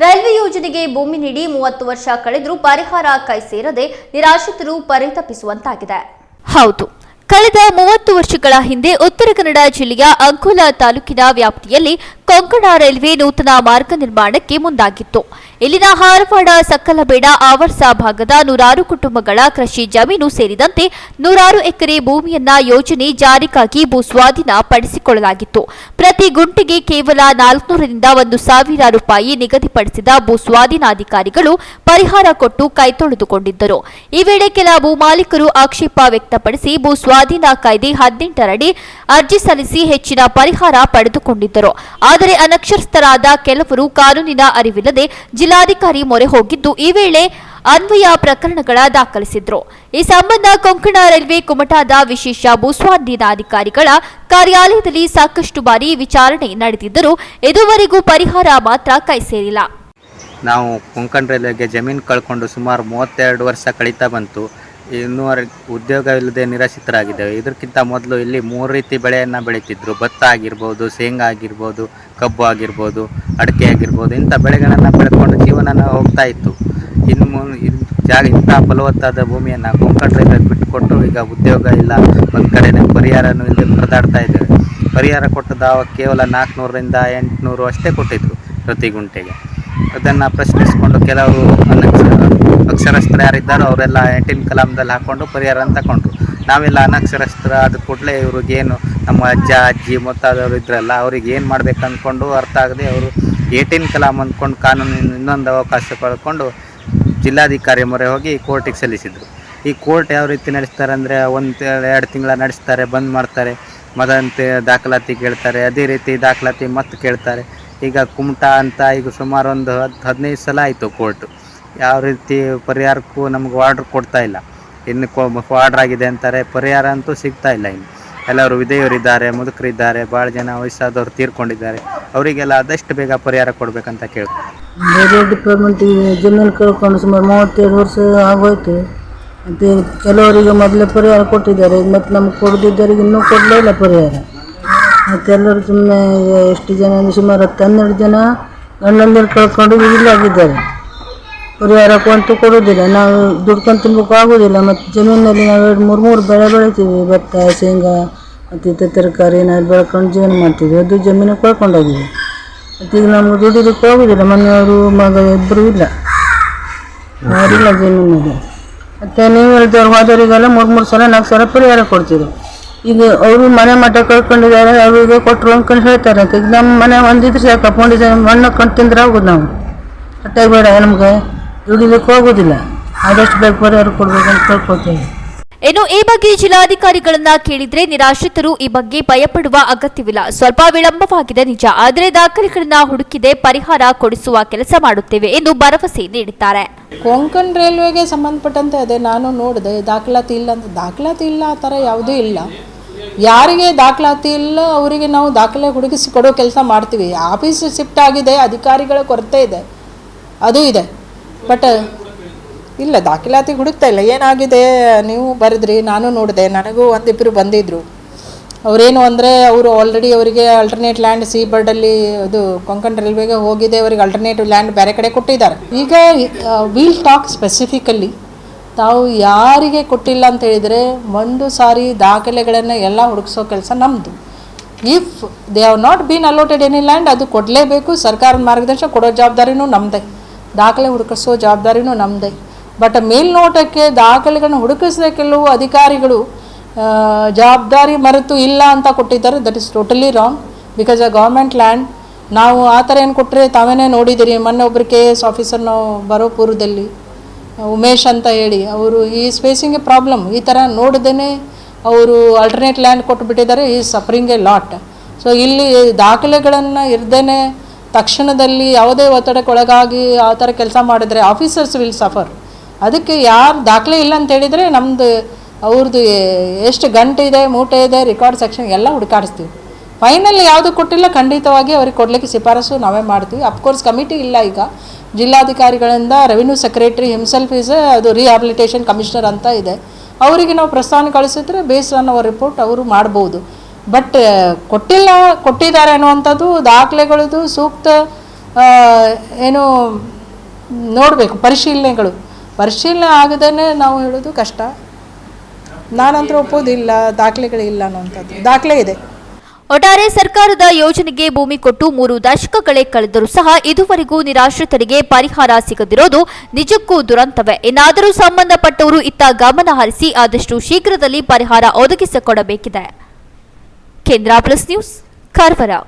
Railway ಯೋಜನೆಗೆ ಭೂಮಿ ನೀಡಿ ಮೂವತ್ತು ವರ್ಷ ಕಳೆದರೂ ಪರಿಹಾರ ಕೈ ಸೇರದೆ ನಿರಾಶ್ರಿತರು ಪರಿತಪಿಸುವಂತಾಗಿದೆ. ಹೌದು. ಕಳೆದ ಮೂವತ್ತು ವರ್ಷಗಳ ಹಿಂದೆ ಉತ್ತರ ಕನ್ನಡ ಜಿಲ್ಲೆಯ ಅಂಕೋಲಾ ತಾಲೂಕಿನ ವ್ಯಾಪ್ತಿಯಲ್ಲಿ ಕೊಂಕಣ ರೈಲ್ವೆ ನೂತನ ಮಾರ್ಗ ನಿರ್ಮಾಣಕ್ಕೆ ಮುಂದಾಗಿತ್ತು. ಇಲ್ಲಿನ ಹಾರವಾಡ ಸಕ್ಕಲಬೇಡ ಆವರ್ಸ ಭಾಗದ ನೂರಾರು ಕುಟುಂಬಗಳ ಕೃಷಿ ಜಮೀನು ಸೇರಿದಂತೆ ನೂರಾರು ಎಕರೆ ಭೂಮಿಯನ್ನ ಯೋಜನೆ ಜಾರಿಗಾಗಿ ಭೂಸ್ವಾಧೀನ ಪಡಿಸಿಕೊಳ್ಳಲಾಗಿತ್ತು. ಪ್ರತಿ ಗುಂಟೆಗೆ ಕೇವಲ ನಾಲ್ಕುನೂರರಿಂದ ಒಂದು ಸಾವಿರ ರೂಪಾಯಿ ನಿಗದಿಪಡಿಸಿದ ಭೂಸ್ವಾಧೀನಾಧಿಕಾರಿಗಳು ಪರಿಹಾರ ಕೊಟ್ಟು ಕೈತೊಳೆದುಕೊಂಡಿದ್ದರು ಈ ವೇಳೆ ಕೆಲ ಭೂಮಾಲೀಕರು ಆಕ್ಷೇಪ ವ್ಯಕ್ತಪಡಿಸಿ ಭೂಸ್ವಾಧೀನ ಕಾಯ್ದೆ ಹದಿನೆಂಟರಡಿ ಅರ್ಜಿ ಸಲ್ಲಿಸಿ ಹೆಚ್ಚಿನ ಪರಿಹಾರ ಪಡೆದುಕೊಂಡಿದ್ದರು. ಆದರೆ ಅನಕ್ಷರಸ್ಥರಾದ ಕೆಲವರು ಕಾನೂನಿನ ಅರಿವಿಲ್ಲದೆ ಜಿಲ್ಲಾಧಿಕಾರಿ ಮೊರೆ ಹೋಗಿದ್ದು ಈ ವೇಳೆ ಅನ್ವಯ ಪ್ರಕರಣಗಳ ದಾಖಲಿಸಿದ್ರು. ಈ ಸಂಬಂಧ ಕೊಂಕಣ ರೈಲ್ವೆ ಕುಮಟಾದ ವಿಶೇಷ ಭೂಸ್ವಾಧೀನಾಧಿಕಾರಿಗಳ ಕಾರ್ಯಾಲಯದಲ್ಲಿ ಸಾಕಷ್ಟು ಬಾರಿ ವಿಚಾರಣೆ ನಡೆದಿದ್ದರೂ ಇದುವರೆಗೂ ಪರಿಹಾರ ಮಾತ್ರ ಕೈ ಸೇರಿಲ್ಲ. ನಾವು ಕೊಂಕಣ ರೈಲ್ವೆಗೆ ಜಮೀನು ಕಳ್ಕೊಂಡು ಸುಮಾರು ಮೂವತ್ತೆರಡು ವರ್ಷ ಕಳೀತಾ ಬಂತು. ಇನ್ನೂವರೆ ಉದ್ಯೋಗವಿಲ್ಲದೆ ನಿರಾಶ್ರಿತರಾಗಿದ್ದೇವೆ. ಇದಕ್ಕಿಂತ ಮೊದಲು ಇಲ್ಲಿ ಮೂರು ರೀತಿ ಬೆಳೆಯನ್ನು ಬೆಳೀತಿದ್ರು. ಭತ್ತ ಆಗಿರ್ಬೋದು, ಶೇಂಗಾ ಆಗಿರ್ಬೋದು, ಕಬ್ಬು ಆಗಿರ್ಬೋದು, ಅಡಿಕೆ ಆಗಿರ್ಬೋದು, ಇಂಥ ಬೆಳೆಗಳನ್ನು ಬೆಳೆದುಕೊಂಡು ಜೀವನ ಹೋಗ್ತಾ ಇತ್ತು. ಇನ್ನು ಮು- ಜಾಗ ಇಂಥ ಫಲವತ್ತಾದ ಭೂಮಿಯನ್ನು ಕೊಂಕಣ ರೈತರಿಗೆ ಬಿಟ್ಟುಕೊಟ್ಟು ಈಗ ಉದ್ಯೋಗ ಇಲ್ಲ, ಒಂದು ಕಡೆನೇ ಪರಿಹಾರನೂ ಇಲ್ಲದೆ ಪರದಾಡ್ತಾ ಇದ್ದೇವೆ. ಪರಿಹಾರ ಕೊಟ್ಟದ ಕೇವಲ ನಾಲ್ಕುನೂರರಿಂದ ಎಂಟುನೂರು ಅಷ್ಟೇ ಕೊಟ್ಟಿದ್ರು ಪ್ರತಿ ಗುಂಟೆಗೆ. ಅದನ್ನು ಪ್ರಶ್ನಿಸಿಕೊಂಡು ಕೆಲವರು ಅನಕ್ಷರ ಅಕ್ಷರಸ್ಥರು ಯಾರಿದ್ದಾರೋ ಅವರೆಲ್ಲ ಎಂಟಿನ ಕಲಾಮದಲ್ಲಿ ಹಾಕ್ಕೊಂಡು ಪರಿಹಾರ ಅಂತ ತಗೊಂಡ್ರು. ನಾವೆಲ್ಲ ಅನಕ್ಷರಸ್ಥರ ಅದು ಕೂಡಲೇ ಇವ್ರಿಗೇನು ನಮ್ಮ ಅಜ್ಜ, ಅಜ್ಜಿ ಮೊತ್ತಾದವರು ಇದ್ರಲ್ಲ ಅವ್ರಿಗೆ ಏನು ಮಾಡ್ಬೇಕು ಅಂದ್ಕೊಂಡು ಅರ್ಥ ಆಗದೆ ಅವರು ಏಟಿನ್ ಕಲಾಮ್ ಅಂದ್ಕೊಂಡು ಕಾನೂನಿನ ಇನ್ನೊಂದು ಅವಕಾಶ ಪಡ್ಕೊಂಡು ಜಿಲ್ಲಾಧಿಕಾರಿ ಮೊರೆ ಹೋಗಿ ಕೋರ್ಟಿಗೆ ಸಲ್ಲಿಸಿದರು. ಈ ಕೋರ್ಟ್ ಯಾವ ರೀತಿ ನಡೆಸ್ತಾರೆ ಅಂದರೆ ಒಂದು ಎರಡು ತಿಂಗಳ ನಡೆಸ್ತಾರೆ, ಬಂದ್ ಮಾಡ್ತಾರೆ, ಮದಂತೆ ದಾಖಲಾತಿ ಕೇಳ್ತಾರೆ, ಅದೇ ರೀತಿ ದಾಖಲಾತಿ ಮತ್ತೆ ಕೇಳ್ತಾರೆ. ಈಗ ಕುಮಟಾ ಅಂತ ಈಗ ಸುಮಾರು ಒಂದು ಹತ್ತು ಹದಿನೈದು ಸಲ ಆಯಿತು ಕೋರ್ಟು. ಯಾವ ರೀತಿ ಪರಿಹಾರಕ್ಕೂ ನಮ್ಗೆ ಆರ್ಡ್ರ್ ಕೊಡ್ತಾ ಇಲ್ಲ. ಇನ್ನು ಕೊ ಆರ್ಡ್ರ್ ಆಗಿದೆ ಅಂತಾರೆ, ಪರಿಹಾರ ಅಂತೂ ಸಿಗ್ತಾ ಇಲ್ಲ ಇನ್ನು. ಎಲ್ಲರೂ ವಿಧೇಯರಿದ್ದಾರೆ, ಮುದುಕರಿದ್ದಾರೆ ಭಾಳ ಜನ ವಯಸ್ಸಾದವರು ತೀರ್ಕೊಂಡಿದ್ದಾರೆ. ಅವರಿಗೆಲ್ಲ ಆದಷ್ಟು ಬೇಗ ಪರಿಹಾರ ಕೊಡಬೇಕಂತ ಕೇಳ್ತಾರೆ ಬೇರೆ ಡಿಪಾರ್ಟ್ಮೆಂಟ್ ಜಮೀನು ಕಳ್ಕೊಂಡು ಸುಮಾರು ಮೂವತ್ತೆರಡು ವರ್ಷ ಆಗೋಯ್ತು. ಮತ್ತು ಕೆಲವರಿಗೆ ಮೊದಲೇ ಪರಿಹಾರ ಕೊಟ್ಟಿದ್ದಾರೆ. ಮತ್ತು ನಮ್ಗೆ ಕೊಡದಿದ್ದವರಿಗೆ ಇನ್ನೂ ಕೊಡಲೇ ಇಲ್ಲ ಪರಿಹಾರ. ಮತ್ತು ಎಲ್ಲರೂ ಸುಮ್ಮನೆ ಎಷ್ಟು ಜನ, ಸುಮಾರು ಹತ್ತು ಹನ್ನೆರಡು ಜನ ಗಂಡಂದಿರು ಕಳ್ಕೊಂಡು ಇಲ್ಲಾಗಿದ್ದಾರೆ ಪರಿಹಾರ ಅಂತೂ ಕೊಡೋದಿಲ್ಲ ನಾವು ದುಡ್ಕೊಂಡು ತಿನ್ಬೇಕು ಆಗೋದಿಲ್ಲ ಮತ್ತು ಜಮೀನಿನಲ್ಲಿ ನಾವು ಎರಡು ಮೂರು ಮೂರು ಬೆಳೆ ಬೆಳಿತೀವಿ. ಭತ್ತ, ಶೇಂಗಾ, ಮತ್ತು ಇತರ ತರಕಾರಿ ನಾವು ಬೆಳ್ಕೊಂಡು ಜೀವನ ಮಾಡ್ತೀವಿ. ಅದು ಜಮೀನು ಕಳ್ಕೊಂಡೋಗಿದೆ. ಮತ್ತು ಈಗ ನಮ್ಗೆ ದುಡಿಲಿಕ್ಕೆ ಹೋಗುದಿಲ್ಲ ಮನೆಯವರು, ಮಗ ಇಬ್ಬರು ಇಲ್ಲ. ಅವರಿಲ್ಲ ಜಮೀನಲ್ಲಿ ಮತ್ತು ನೀವು ಹೇಳಿದವ್ರು ಹೋದವರಿಗೆಲ್ಲ ಮೂರು ಮೂರು ಸಲ, ನಾಲ್ಕು ಸಲ ಪರಿಹಾರ ಕೊಡ್ತೀವಿ ಈಗ ಅವರು ಮನೆ ಮಠ ಕಳ್ಕೊಂಡಿದ್ದಾರೆ. ಅವರಿಗೆ ಕೊಟ್ಟರು ಅಂದ್ಕೊಂಡು ಹೇಳ್ತಾರೆ ಅಂತ. ಈಗ ನಮ್ಮ ಮನೆ ಒಂದಿದ್ರೆ ಸಾಕು ಮಣ್ಣು ಕಂಡು ತಿಂದ್ರೆ ಆಗೋದು ನಾವು. ಅಟ್ಟೆ ಬೇಡ ನಮಗೆ. ದುಡಿಲಿಕ್ಕೆ ಹೋಗೋದಿಲ್ಲ ಆದಷ್ಟು ಬೇಗ ಪರಿಹಾರ ಕೊಡ್ಬೇಕಂತ ಕೇಳ್ಕೊತೀನಿ ಇನ್ನು ಈ ಬಗ್ಗೆ ಜಿಲ್ಲಾಧಿಕಾರಿಗಳನ್ನ ಕೇಳಿದ್ರೆ ನಿರಾಶ್ರಿತರು ಈ ಬಗ್ಗೆ ಭಯಪಡುವ ಅಗತ್ಯವಿಲ್ಲ. ಸ್ವಲ್ಪ ವಿಳಂಬವಾಗಿದೆ ನಿಜ. ಆದರೆ ದಾಖಲೆಗಳನ್ನ ಹುಡುಕಿದೆ ಪರಿಹಾರ ಕೊಡಿಸುವ ಕೆಲಸ ಮಾಡುತ್ತೇವೆ ಎಂದು ಭರವಸೆ ನೀಡಿದ್ದಾರೆ. ಕೊಂಕಣ್ ರೈಲ್ವೆಗೆ ಸಂಬಂಧಪಟ್ಟಂತೆ ಅದೇ ನಾನು ನೋಡಿದೆ. ದಾಖಲಾತಿ ಇಲ್ಲ ಅಂತ. ದಾಖಲಾತಿ ಇಲ್ಲ ಆ ಥರ ಯಾವುದೂ ಇಲ್ಲ. ಯಾರಿಗೆ ದಾಖಲಾತಿ ಇಲ್ಲ ಅವರಿಗೆ ನಾವು ದಾಖಲೆ ಹುಡುಕಿಸಿ ಕೊಡೋ ಕೆಲಸ ಮಾಡ್ತೀವಿ. ಆಫೀಸ್ ಶಿಫ್ಟ್ ಆಗಿದೆ ಅಧಿಕಾರಿಗಳ ಕೊರತೆ ಇದೆ. ಅದು ಇದೆ. ಬಟ್ ಇಲ್ಲ, ದಾಖಲಾತಿ ಹುಡುಕ್ತಾ ಇಲ್ಲ. ಏನಾಗಿದೆ? ನೀವು ಬರೆದ್ರಿ, ನಾನು ನೋಡಿದೆ. ನನಗೂ ಒಂದಿಬ್ಬರು ಬಂದಿದ್ದರು ಅವರೇನು ಅಂದರೆ, ಅವರು ಆಲ್ರೆಡಿ ಅವರಿಗೆ ಅಲ್ಟರ್ನೇಟ್ ಲ್ಯಾಂಡ್ ಸಿ ಬರ್ಡಲ್ಲಿ ಅದು ಕೊಂಕಣ್ ರೈಲ್ವೆಗೆ ಹೋಗಿದೆ ಅವರಿಗೆ ಅಲ್ಟರ್ನೇಟಿವ್ ಲ್ಯಾಂಡ್ ಬೇರೆ ಕಡೆ ಕೊಟ್ಟಿದ್ದಾರೆ. ಈಗ ವೀಲ್ ಟಾಕ್ ಸ್ಪೆಸಿಫಿಕಲ್ಲಿ ತಾವು ಯಾರಿಗೆ ಕೊಟ್ಟಿಲ್ಲ ಅಂತ ಹೇಳಿದರೆ, ಒಂದು ಸಾರಿ ದಾಖಲೆಗಳನ್ನು ಎಲ್ಲ ಹುಡುಕಿಸೋ ಕೆಲಸ ನಮ್ಮದು if they have not been allotted any land ಅದು ಕೊಡಲೇಬೇಕು. ಸರ್ಕಾರದ ಮಾರ್ಗದರ್ಶನ ಕೊಡೋ ಜವಾಬ್ದಾರಿನೂ ನಮ್ಮದೇ ದಾಖಲೆ ಹುಡುಕಿಸೋ ಜವಾಬ್ದಾರಿನೂ ನಮ್ಮದೇ ಬಟ್ ಮೇಲ್ನೋಟಕ್ಕೆ ದಾಖಲೆಗಳನ್ನು ಹುಡುಕಿಸಿದ ಕೆಲವು ಅಧಿಕಾರಿಗಳು ಜವಾಬ್ದಾರಿ ಮರೆತು ಇಲ್ಲ ಅಂತ ಕೊಟ್ಟಿದ್ದಾರೆ. That is totally wrong because a government land ನಾವು ಆ ಥರ ಏನು ಕೊಟ್ಟರೆ ತಾವೇನೇ ನೋಡಿದ್ದೀರಿ ಮೊನ್ನೆ ಒಬ್ಬರು ಕೆ ಎಸ್ ಆಫೀಸರ್ ಬರೋ ಪೂರ್ವದಲ್ಲಿ, ಉಮೇಶ್ ಅಂತ ಹೇಳಿ, ಅವರು ಈ ಸ್ಪೇಸಿಂಗ್ ಎ ಪ್ರಾಬ್ಲಮ್ ಈ ಥರ ನೋಡ್ದೇ ಅವರು ಆಲ್ಟರ್ನೇಟ್ ಲ್ಯಾಂಡ್ ಕೊಟ್ಟುಬಿಟ್ಟಿದ್ದಾರೆ ಈ ಸಫರಿಂಗ್ ಎ ಲಾಟ್ ಸೊ ಇಲ್ಲಿ ದಾಖಲೆಗಳನ್ನು ಇರ್ದೇ ತಕ್ಷಣದಲ್ಲಿ ಯಾವುದೇ ಒತ್ತಡಕ್ಕೆ ಒಳಗಾಗಿ ಆ ಥರ ಕೆಲಸ ಮಾಡಿದರೆ ಆಫೀಸರ್ಸ್ ವಿಲ್ ಸಫರ್ ಅದಕ್ಕೆ ಯಾರು ದಾಖಲೆ ಇಲ್ಲ ಅಂತ ಹೇಳಿದರೆ ನಮ್ಮದು ಅವ್ರದ್ದು ಎಷ್ಟು ಗಂಟೆ ಇದೆ, ಮೂಟೆ ಇದೆ ರೆಕಾರ್ಡ್ ಸೆಕ್ಷನ್ ಎಲ್ಲ ಹುಡುಕಾಡಿಸ್ತೀವಿ. ಫೈನಲ್ ಯಾವುದು ಕೊಟ್ಟಿಲ್ಲ, ಖಂಡಿತವಾಗಿ ಅವ್ರಿಗೆ ಕೊಡಲಿಕ್ಕೆ ಶಿಫಾರಸು ನಾವೇ ಮಾಡ್ತೀವಿ. ಅಫ್ಕೋರ್ಸ್ ಕಮಿಟಿ ಇಲ್ಲ ಈಗ. ಜಿಲ್ಲಾಧಿಕಾರಿಗಳಿಂದ ರೆವಿನ್ಯೂ ಸೆಕ್ರೆಟರಿ ಹಿಮ್ಸೆಲ್ಫ್ ಈಸ್ ಅದು ರಿಹಾಬಿಲಿಟೇಷನ್ ಕಮಿಷನರ್ ಅಂತ ಇದೆ. ಅವರಿಗೆ ನಾವು ಪ್ರಸ್ತಾವನೆ ಕಳಿಸಿದ್ರೆ ಆನ್ ಅವರ್ ರಿಪೋರ್ಟ್ ಅವರು ಮಾಡ್ಬೋದು. ಬಟ್ ಕೊಟ್ಟಿಲ್ಲ, ಕೊಟ್ಟಿದ್ದಾರೆ ಅನ್ನುವಂಥದ್ದು ದಾಖಲೆಗಳದ್ದು ಸೂಕ್ತ ಏನು ನೋಡಬೇಕು, ಪರಿಶೀಲನೆಗಳು. ಪರಿಶೀಲನೆ ಆಗದೇ ನಾವು ಹೇಳೋದು ಕಷ್ಟ. ನಾನಂತರ ಒಪ್ಪೋದಿಲ್ಲ ದಾಖಲೆಗಳಿಲ್ಲ ಅನ್ನೋಂಥದ್ದು ದಾಖಲೆ ಇದೆ. ಒಟ್ಟಾರೆ ಸರ್ಕಾರದ ಯೋಜನೆಗೆ ಭೂಮಿ ಕೊಟ್ಟು ಮೂರು ದಶಕಗಳೇ ಕಳೆದರೂ ಸಹ ಇದುವರೆಗೂ ನಿರಾಶ್ರಿತರಿಗೆ ಪರಿಹಾರ ಸಿಗದಿರೋದು ನಿಜಕ್ಕೂ ದುರಂತವೇ. ಇನ್ನಾದರೂ ಸಂಬಂಧಪಟ್ಟವರು ಇತ್ತ ಗಮನ ಹರಿಸಿ ಆದಷ್ಟು ಶೀಘ್ರದಲ್ಲಿ ಪರಿಹಾರ ಒದಗಿಸಿಕೊಡಬೇಕಿದೆ. केन्द्र प्लस न्यूज़ करवरा